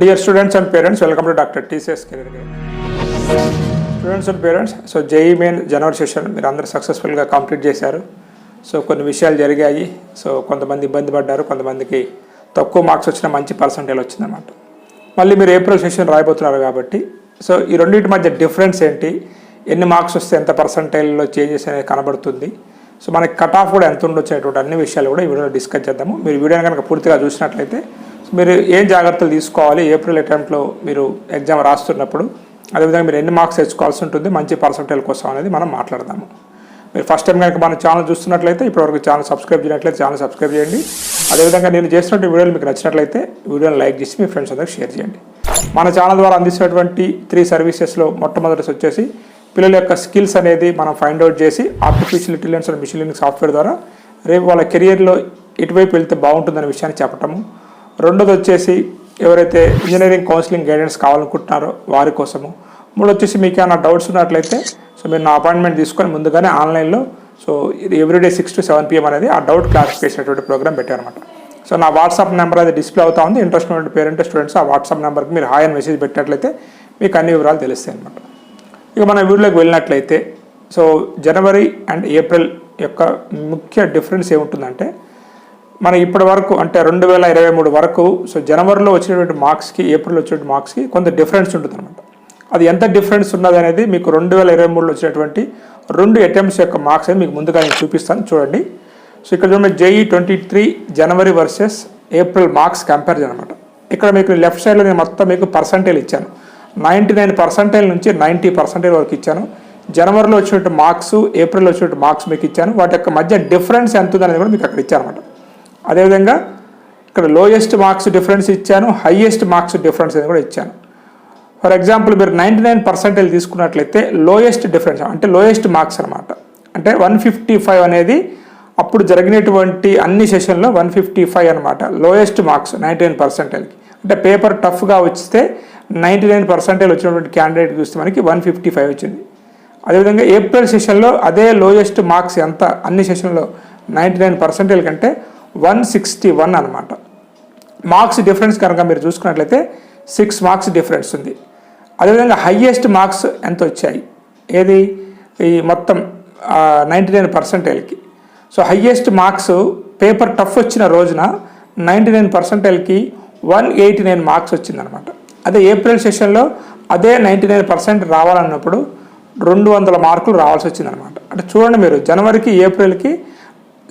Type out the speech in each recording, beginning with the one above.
Dear students and parents welcome to doctor TCS career guide students and parents so JEE main January session మీరు అందరూ సక్సెస్ఫుల్గా complete చేశారు. So కొన్ని విషయాలు జరిగాయి. సో కొంతమంది ఇబ్బంది పడ్డారు కొంతమందికి తక్కువ మార్క్స్ వచ్చిన మంచి పర్సంటేజ్ వచ్చిందన్నమాట. మళ్ళీ మీరు ఏప్రిల్ సెషన్ రాయబోతున్నారు కాబట్టి సో ఈ రెండింటి మధ్య డిఫరెన్స్ ఏంటి? ఎన్ని మార్క్స్ వస్తే ఎంత పర్సంటేజ్లో చేంజెస్ అనేది కనబడుతుంది? సో మనకి కట్ ఆఫ్ కూడా ఎంత ఉండొచ్చు అనేటువంటి అన్ని విషయాలు కూడా ఈ వీడియోలో డిస్కస్ చేద్దాము. మీరు వీడియోని కనుక పూర్తిగా చూసినట్లయితే మీరు ఏం జాగ్రత్తలు తీసుకోవాలి? ఏప్రిల్ అటెంప్ట్లో మీరు ఎగ్జామ్ రాస్తున్నప్పుడు అదేవిధంగా మీరు ఎన్ని మార్క్స్ తెచ్చుకోవాల్సి ఉంటుంది మంచి పర్సంటేజ్ కోసం అనేది మనం మాట్లాడదాము. మీరు ఫస్ట్ టైం కనుక మన ఛానల్ చూస్తున్నట్లయితే ఇప్పటివరకు ఛానల్ సబ్స్క్రైబ్ చేయనట్లయితే ఛానల్ సబ్స్క్రైబ్ చేయండి. అదేవిధంగా నేను చేసినటువంటి వీడియోలు మీకు నచ్చినట్లయితే వీడియోని లైక్ చేసి మీ ఫ్రెండ్స్ అందరికి షేర్ చేయండి. మన ఛానల్ ద్వారా అందిస్తున్నటువంటి త్రీ సర్వీసెస్లో మొట్టమొదటి వచ్చేసి పిల్లల యొక్క స్కిల్స్ అనేది మనం ఫైండ్ అవుట్ చేసి artificial intelligence and machine learning software ద్వారా రేపు వాళ్ళ కెరియర్లో ఎటువైపు వెళ్తే బాగుంటుందనే విషయాన్ని చెప్పటము రెండోది వచ్చేసి ఎవరైతే ఇంజనీరింగ్ కౌన్సిలింగ్ గైడెన్స్ కావాలనుకుంటున్నారో వారి కోసము. మూడు వచ్చేసి మీకు ఏమైనా డౌట్స్ ఉన్నట్లయితే సో మీరు నా అపాయింట్మెంట్ తీసుకొని ముందుగానే ఆన్లైన్లో సో ఇది everyday six to seven PM అనేది ఆ డౌట్ క్లారిఫికేషన్ ప్రోగ్రామ్ పెట్టారనమాట సో నా వాట్సాప్ నెంబర్ అది డిస్ప్లే అవుతా ఉంది. ఇంట్రెస్ట్ ఉన్న పేరెంట్ స్టూడెంట్స్ ఆ వాట్సాప్ నెంబర్కి మీరు హాయ్ అని మెసేజ్ పెట్టినట్లయితే మీకు అన్ని వివరాలు తెలుస్తాయి అనమాట ఇక మన వీడియోలోకి వెళ్ళినట్లయితే సో జనవరి అండ్ ఏప్రిల్ యొక్క ముఖ్య డిఫరెన్స్ ఏముంటుందంటే మన ఇప్పటి వరకు అంటే రెండు వేల ఇరవై మూడు వరకు సో జనవరిలో వచ్చినటువంటి మార్క్స్కి ఏప్రిల్ వచ్చినటువంటి మార్క్స్కి కొంత డిఫరెన్స్ ఉంటుంది అనమాట అది ఎంత డిఫరెన్స్ ఉన్నది అనేది మీకు రెండు వేల ఇరవై మూడులో వచ్చినటువంటి రెండు అటెంప్ట్స్ యొక్క మార్క్స్ అని మీకు ముందుగా నేను చూపిస్తాను. చూడండి. సో ఇక్కడ చూడండి JEE twenty three January versus April marks comparison అనమాట ఇక్కడ మీకు లెఫ్ట్ సైడ్లో నేను మొత్తం మీకు పర్సంటేజ్ ఇచ్చాను. నైంటీ నైన్ పర్సంటేజ్ నుంచి నైంటీ పర్సంటేజ్ వరకు ఇచ్చాను. జనవరిలో వచ్చినట్టు మార్క్స్ ఏప్రిల్లో వచ్చినట్టు మార్క్స్ మీకు ఇచ్చాను. వాటి యొక్క మధ్య డిఫరెన్స్ ఎంత ఉందనేది కూడా మీకు అక్కడ ఇచ్చాను అనమాట అదేవిధంగా ఇక్కడ లోయెస్ట్ మార్క్స్ డిఫరెన్స్ ఇచ్చాను హైయెస్ట్ మార్క్స్ డిఫరెన్స్ అని కూడా ఇచ్చాను. ఫర్ ఎగ్జాంపుల్ మీరు నైంటీ నైన్ పర్సెంటేజ్ తీసుకున్నట్లయితే లోయెస్ట్ డిఫరెన్స్ అంటే లోయెస్ట్ మార్క్స్ అనమాట అంటే వన్ ఫిఫ్టీ ఫైవ్ అనేది అప్పుడు జరిగినటువంటి అన్ని సెషన్లో వన్ ఫిఫ్టీ ఫైవ్ అనమాట లోయెస్ట్ మార్క్స్ నైంటీ నైన్ పర్సెంటేజ్కి అంటే పేపర్ టఫ్గా వస్తే నైంటీ నైన్ పర్సెంటేజ్ వచ్చినటువంటి క్యాండిడేట్ చూస్తే మనకి వన్ ఫిఫ్టీ ఫైవ్ వచ్చింది. అదేవిధంగా ఏప్రిల్ సెషన్లో అదే లోయెస్ట్ మార్క్స్ ఎంత అన్ని సెషన్లో నైంటీ నైన్ పర్సెంటేజ్ కంటే వన్ సిక్స్టీ వన్ అనమాట మార్క్స్ డిఫరెన్స్ కనుక మీరు చూసుకున్నట్లయితే సిక్స్ మార్క్స్ డిఫరెన్స్ ఉంది. అదేవిధంగా హయ్యెస్ట్ మార్క్స్ ఎంత వచ్చాయి? ఏది? ఈ మొత్తం ninety nine పర్సెంటైల్కి so highest marks paper tough వచ్చిన రోజున నైంటీ నైన్ పర్సెంటేజ్కి వన్ ఎయిటీ నైన్ మార్క్స్ వచ్చిందనమాట అదే ఏప్రిల్ సెషన్లో అదే నైంటీ నైన్ పర్సెంట్ రావాలన్నప్పుడు రెండు వందల మార్కులు రావాల్సి వచ్చిందనమాట అంటే చూడండి మీరు జనవరికి ఏప్రిల్కి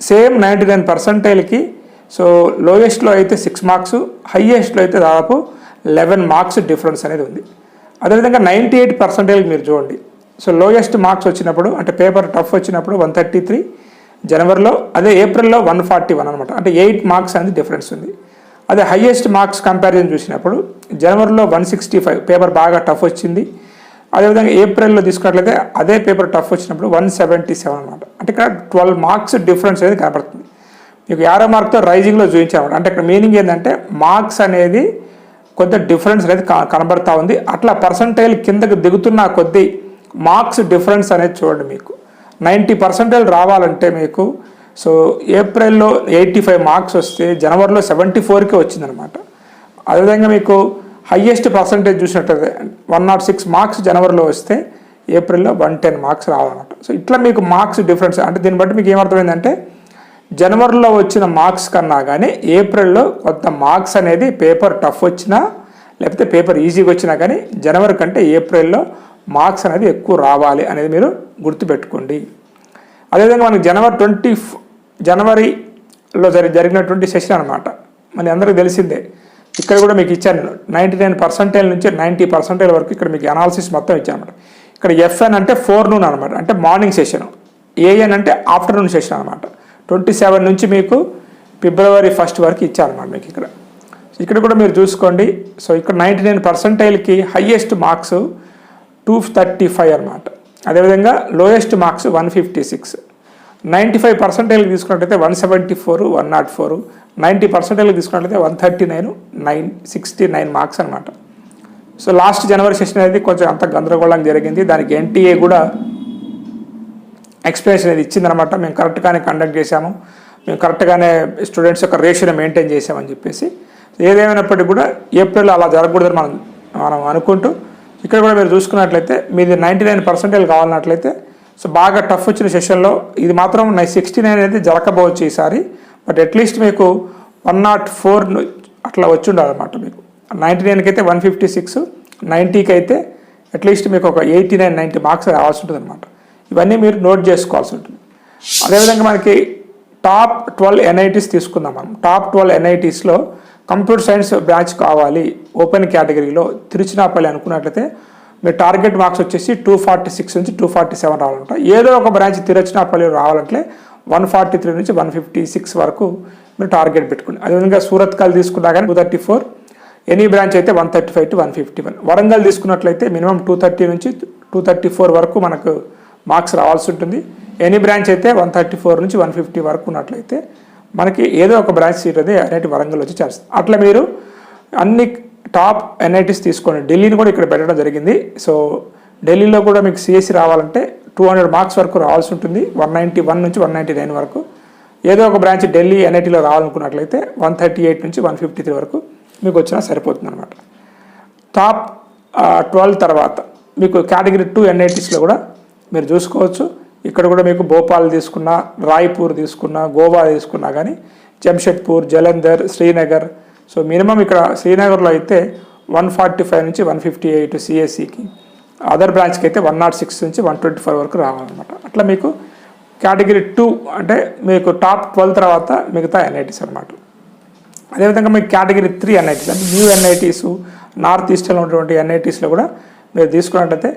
సేమ్ నైంటీ నైన్ పర్సెంటైల్కి సో లోయెస్ట్లో అయితే సిక్స్ మార్క్స్ హయ్యెస్ట్లో అయితే దాదాపు లెవెన్ మార్క్స్ డిఫరెన్స్ అనేది ఉంది. అదేవిధంగా నైంటీ ఎయిట్ పర్సెంటేజ్ మీరు చూడండి. సో లోయెస్ట్ మార్క్స్ వచ్చినప్పుడు అంటే పేపర్ టఫ్ వచ్చినప్పుడు వన్ థర్టీ త్రీ జనవరిలో అదే ఏప్రిల్లో వన్ ఫార్టీ వన్ అనమాట అంటే ఎయిట్ మార్క్స్ అనేది డిఫరెన్స్ ఉంది. అదే హయ్యెస్ట్ మార్క్స్ కంపారిజన్ చూసినప్పుడు జనవరిలో వన్ సిక్స్టీ ఫైవ్ పేపర్ బాగా టఫ్ వచ్చింది. అదేవిధంగా ఏప్రిల్లో తీసుకున్నట్లయితే అదే పేపర్ టఫ్ వచ్చినప్పుడు వన్ సెవెంటీ సెవెన్ అనమాట అంటే ఇక్కడ ట్వెల్వ్ మార్క్స్ డిఫరెన్స్ అనేది కనపడుతుంది. మీకు యారో మార్క్తో రైజింగ్లో చూపించామన్నమాట అంటే ఇక్కడ మీనింగ్ ఏంటంటే మార్క్స్ అనేది కొంత డిఫరెన్స్ అనేది కనబడతా ఉంది. అట్లా పర్సంటైల్ కిందకి దిగుతున్న కొద్దీ మార్క్స్ డిఫరెన్స్ అనేది చూడండి మీకు. నైంటీ పర్సెంటేజ్ రావాలంటే మీకు సో ఏప్రిల్లో ఎయిటీ ఫైవ్ మార్క్స్ వస్తే జనవరిలో సెవెంటీ ఫోర్కి వచ్చిందనమాట అదేవిధంగా మీకు హయ్యెస్ట్ పర్సంటేజ్ చూసినట్టయితే వన్ నాట్ సిక్స్ మార్క్స్ జనవరిలో వస్తే ఏప్రిల్లో వన్ టెన్ మార్క్స్ రావాలన్నమాట. సో ఇట్లా మీకు మార్క్స్ డిఫరెన్స్ అంటే దీన్ని బట్టి మీకు ఏమర్థమైందంటే జనవరిలో వచ్చిన మార్క్స్ కన్నా కానీ ఏప్రిల్లో కొంత మార్క్స్ అనేది పేపర్ టఫ్ వచ్చినా లేకపోతే పేపర్ ఈజీగా వచ్చినా కానీ జనవరి కంటే ఏప్రిల్లో మార్క్స్ అనేది ఎక్కువ రావాలి అనేది మీరు గుర్తుపెట్టుకోండి. అదేవిధంగా మనకి జనవరి ట్వంటీ జనవరిలో జరి జరిగినటువంటి సెషన్ అనమాట మన అందరికీ తెలిసిందే ఇక్కడ కూడా మీకు ఇచ్చాను. నైంటీ నైన్ పర్సెంటేజ్ నుంచి నైంటీ పర్సెంటైల్ వరకు ఇక్కడ మీకు అనాలిసిస్ మొత్తం ఇచ్చాను అనమాట ఇక్కడ ఎఫ్ఎన్ అంటే ఫోర్ నూన్ అనమాట అంటే మార్నింగ్ సెషన్ ఏఎన్ అంటే ఆఫ్టర్నూన్ సెషన్ అనమాట ట్వంటీ సెవెన్ నుంచి మీకు ఫిబ్రవరి ఫస్ట్ వరకు ఇచ్చారనమాట మీకు ఇక్కడ. ఇక్కడ కూడా మీరు చూసుకోండి. సో ఇక్కడ ninety nine పర్సెంటైల్కి highest marks two thirty five అనమాట అదేవిధంగా lowest marks one fifty six ninety five percentage తీసుకున్నట్టయితే one seventy four one nought four ninety percentage తీసుకున్నట్లయితే one thirty nine nine sixty nine marks అనమాట so last జనవరి session అనేది కొంచెం అంత గందరగోళం జరిగింది. దానికి ఎన్టీఏ కూడా ఎక్స్ప్లెనేషన్ అనేది ఇచ్చిందనమాట మేము కరెక్ట్గానే కండక్ట్ చేశాము. మేము కరెక్ట్గానే స్టూడెంట్స్ యొక్క రేషియోని మెయింటైన్ చేసామని చెప్పేసి ఏదేమైనప్పటికీ కూడా ఏప్రిల్ అలా జరగకూడదని మనం మనం అనుకుంటూ ఇక్కడ కూడా మీరు చూసుకున్నట్లయితే మీది నైంటీ నైన్ పర్సెంటేజ్ కావాలన్నట్లయితే సో బాగా టఫ్ వచ్చిన సెషన్లో ఇది మాత్రం నైన్ సిక్స్టీ నైన్ అనేది జరగకపోవచ్చు ఈసారి. బట్ అట్లీస్ట్ మీకు వన్ నాట్ ఫోర్ అట్లా వచ్చి ఉండాలన్నమాట మీకు. నైంటీ నైన్కి అయితే వన్ ఫిఫ్టీ సిక్స్ నైంటీకి అయితే అట్లీస్ట్ మీకు ఒక ఎయిటీ నైన్ నైంటీ మార్క్స్ రావాల్సి ఉంటుంది అనమాట ఇవన్నీ మీరు నోట్ చేసుకోవాల్సి ఉంటుంది. అదేవిధంగా మనకి టాప్ ట్వెల్వ్ ఎన్ఐటీస్ తీసుకుందాం మనం. టాప్ ట్వెల్వ్ ఎన్ఐటీస్లో కంప్యూటర్ సైన్స్ బ్రాంచ్ కావాలి. ఓపెన్ కేటగిరీలో తిరుచినాపల్లి అనుకున్నట్లయితే మీ టార్గెట్ మార్క్స్ వచ్చేసి టూ ఫార్టీ సిక్స్ నుంచి టూ ఫార్టీ సెవెన్ రావాలంట. ఏదో ఒక బ్రాంచ్ తిరుచినాపల్లి రావాలంటే వన్ ఫార్టీ త్రీ నుంచి వన్ ఫిఫ్టీ సిక్స్ వరకు మీరు టార్గెట్ పెట్టుకోండి. అదేవిధంగా సూరత్ కాల్ తీసుకున్నా కానీ two thirty four any branch అయితే one thirty five to one fifty one. Warangal తీసుకున్నట్లయితే మినిమం టూ థర్టీ నుంచి టూ థర్టీ ఫోర్ వరకు మనకు మార్క్స్ రావాల్సి ఉంటుంది. ఎనీ బ్రాంచ్ అయితే వన్ థర్టీ ఫోర్ నుంచి వన్ ఫిఫ్టీ వరకు ఉన్నట్లయితే మనకి ఏదో ఒక బ్రాంచ్ సీట్ అనేది ఎన్ఐటి వరంగల్ వచ్చి చేస్తుంది అట్లా మీరు అన్ని టాప్ ఎన్ఐటీస్ తీసుకోండి ఢిల్లీని కూడా ఇక్కడ పెట్టడం జరిగింది. సో ఢిల్లీలో కూడా మీకు సిఎస్సి రావాలంటే టూ హండ్రెడ్ మార్క్స్ వరకు రావాల్సి ఉంటుంది. వన్ నైంటీ వన్ నుంచి వన్ నైంటీ నైన్ వరకు. ఏదో ఒక బ్రాంచ్ ఢిల్లీ ఎన్ఐటీలో రావాలనుకున్నట్లయితే వన్ థర్టీ ఎయిట్ నుంచి వన్ ఫిఫ్టీ త్రీ వరకు మీకు వచ్చినా సరిపోతుంది అనమాట టాప్ ట్వెల్వ్ తర్వాత మీకు కేటగిరీ టూ ఎన్ఐటీస్లో కూడా మీరు చూసుకోవచ్చు. ఇక్కడ కూడా మీకు భోపాల్ తీసుకున్నా రాయ్పూర్ తీసుకున్నా గోవా తీసుకున్నా కానీ జంషెడ్పూర్ జలంధర్ శ్రీనగర్. సో మినిమం ఇక్కడ శ్రీనగర్లో అయితే వన్ ఫార్టీ ఫైవ్ నుంచి వన్ ఫిఫ్టీ ఎయిట్ సిఎస్సికి అదర్ బ్రాంచ్కి అయితే వన్ నాట్ సిక్స్ నుంచి వన్ ట్వంటీ ఫైవ్ వరకు రావాలన్నమాట. అట్లా మీకు కేటగిరీ టూ అంటే మీకు టాప్ ట్వెల్వ్ తర్వాత మిగతా ఎన్ఐటీస్ అనమాట అదేవిధంగా మీకు కేటగిరీ త్రీ ఎన్ఐటీస్ అంటే న్యూ ఎన్ఐటీస్ నార్త్ ఈస్టర్లో ఉన్నటువంటి ఎన్ఐటీస్లో కూడా మీరు తీసుకున్నట్టయితే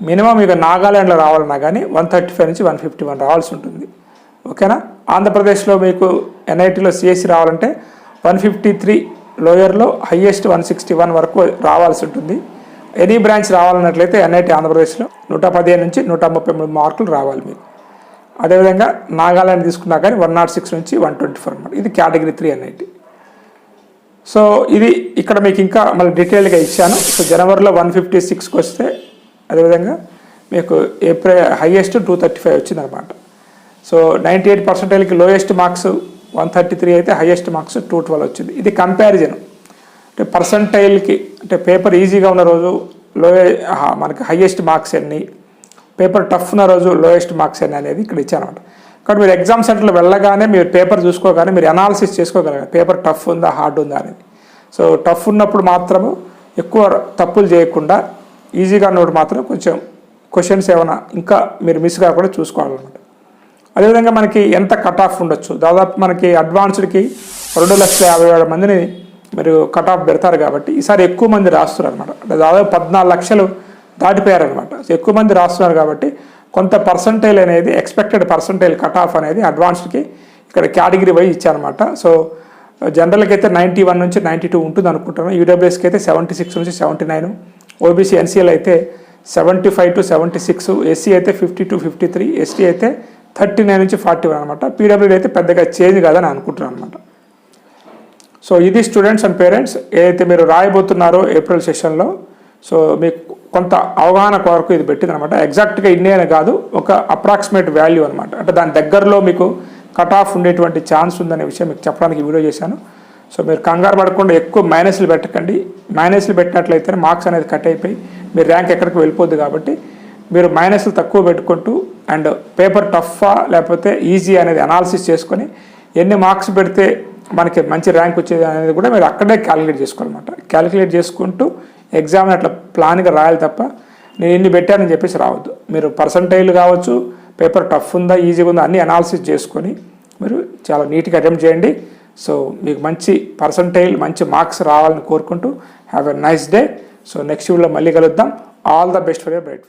మినిమం మీకు నాగాల్యాండ్లో రావాలన్నా కానీ వన్ థర్టీ ఫైవ్ నుంచి వన్ ఫిఫ్టీ వన్ రావాల్సి ఉంటుంది. ఓకేనా? ఆంధ్రప్రదేశ్లో మీకు ఎన్ఐటీలో సిఎస్సి రావాలంటే వన్ ఫిఫ్టీ త్రీ లోయర్లో హయ్యెస్ట్ వన్ సిక్స్టీ వన్ వరకు రావాల్సి ఉంటుంది. ఎనీ బ్రాంచ్ రావాలన్నట్లయితే ఎన్ఐటి ఆంధ్రప్రదేశ్లో నూట పదిహేను నుంచి నూట ముప్పై మూడు మార్కులు రావాలి మీరు. అదేవిధంగా నాగాలాండ్ తీసుకున్నా కానీ వన్ నాట్ సిక్స్ నుంచి వన్ ట్వంటీ ఫోర్ అనమాట ఇది కేటగిరీ త్రీ ఎన్ఐటి. సో ఇది ఇక్కడ మీకు ఇంకా మళ్ళీ డీటెయిల్గా ఇచ్చాను. సో జనవరిలో వన్ ఫిఫ్టీ సిక్స్కి వస్తే అదేవిధంగా మీకు April highest two thirty five వచ్చిందనమాట so ninety eight పర్సెంటేజ్కి lowest marks one thirty three అయితే హైయెస్ట్ మార్క్స్ టూ ట్వెల్వ్ వచ్చింది. ఇది కంపారిజన్. అంటే పర్సంటైల్కి అంటే పేపర్ ఈజీగా ఉన్న రోజు లో మనకి హయ్యెస్ట్ మార్క్స్ ఎన్ని పేపర్ టఫ్ ఉన్న రోజు లోయెస్ట్ మార్క్స్ ఎన్ని అనేది ఇక్కడ ఇచ్చానమాట కాబట్టి మీరు ఎగ్జామ్ సెంటర్లో వెళ్ళగానే మీరు పేపర్ చూసుకోగానే మీరు అనాలిసిస్ చేసుకోగలగాలి. పేపర్ టఫ్ ఉందా హార్డ్ ఉందా అనేది. సో టఫ్ ఉన్నప్పుడు మాత్రము ఎక్కువ తప్పులు చేయకుండా ఈజీగా ఉన్నప్పుడు మాత్రం కొంచెం క్వశ్చన్స్ ఏమైనా ఇంకా మీరు మిస్ కాకుండా చూసుకోవాలన్నమాట. అదేవిధంగా మనకి ఎంత కట్ ఆఫ్ ఉండొచ్చు? దాదాపు మనకి అడ్వాన్స్డ్కి రెండు లక్షల యాభై వేల మందిని మీరు కట్ ఆఫ్ పెడతారు కాబట్టి ఈసారి ఎక్కువ మంది రాస్తున్నారు అనమాట అంటే దాదాపు పద్నాలుగు లక్షలు దాటిపోయారనమాట ఎక్కువ మంది రాస్తున్నారు కాబట్టి కొంత పర్సంటైల్ అనేది ఎక్స్పెక్టెడ్ పర్సంటైల్ కట్ ఆఫ్ అనేది అడ్వాన్స్డ్కి ఇక్కడ కేటగిరీ వైజ్ ఇచ్చారనమాట సో జనరల్కి అయితే నైంటీ వన్ నుంచి నైంటీ టూ ఉంటుంది అనుకుంటున్నాను. యూడబ్ల్యూఎస్కి అయితే సెవెంటీ సిక్స్ నుంచి సెవెంటీ నైన్ ఓబీసీ ఎన్సీఎల్ అయితే seventy five to seventy six SC అయితే fifty to fifty three ST అయితే థర్టీ నైన్ నుంచి ఫార్టీ వన్ అనమాట పీడబ్ల్యూడీ అయితే పెద్దగా చేంజ్ కాదని అనుకుంటున్నాను అనమాట సో ఇది స్టూడెంట్స్ అండ్ పేరెంట్స్ ఏదైతే మీరు రాయబోతున్నారో ఏప్రిల్ సెషన్లో సో మీకు కొంత అవగాహన కొరకు ఇది పెట్టింది అనమాట ఎగ్జాక్ట్గా ఇన్ని అని కాదు ఒక అప్రాక్సిమేట్ వాల్యూ అనమాట అంటే దాని దగ్గరలో మీకు కట్ ఆఫ్ ఉండేటువంటి ఛాన్స్ ఉందనే విషయం మీకు చెప్పడానికి వీడియో చేశాను. సో మీరు కంగారు పడకుండా ఎక్కువ మైనస్లు పెట్టకండి. మైనస్లు పెట్టినట్లయితే మార్క్స్ అనేది కట్ అయిపోయి మీ ర్యాంక్ ఎక్కడికి వెళ్ళిపోద్ది కాబట్టి మీరు మైనస్లు తక్కువ పెట్టుకుంటూ అండ్ పేపర్ టఫా లేకపోతే ఈజీ అనేది అనాలిసిస్ చేసుకొని ఎన్ని మార్క్స్ పెడితే మనకి మంచి ర్యాంక్ వచ్చేది అనేది కూడా మీరు అక్కడే క్యాలిక్యులేట్ చేసుకోవాలన్నమాట. క్యాలిక్యులేట్ చేసుకుంటూ ఎగ్జామ్ని అట్లా ప్లాన్గా రాయాలి తప్ప నేను ఎన్ని పెట్టానని చెప్పేసి రావద్దు. మీరు పర్సంటైల్ కావచ్చు పేపర్ టఫ్ ఉందా ఈజీగా ఉందా అన్ని అనాలిసిస్ చేసుకొని మీరు చాలా నీట్గా అటెంప్ట్ చేయండి. సో మీకు మంచి పర్సంటైల్ మంచి మార్క్స్ రావాలని కోరుకుంటూ have a nice day so next వీడియోలో మళ్ళీ కలుద్దాం. All the best for your bright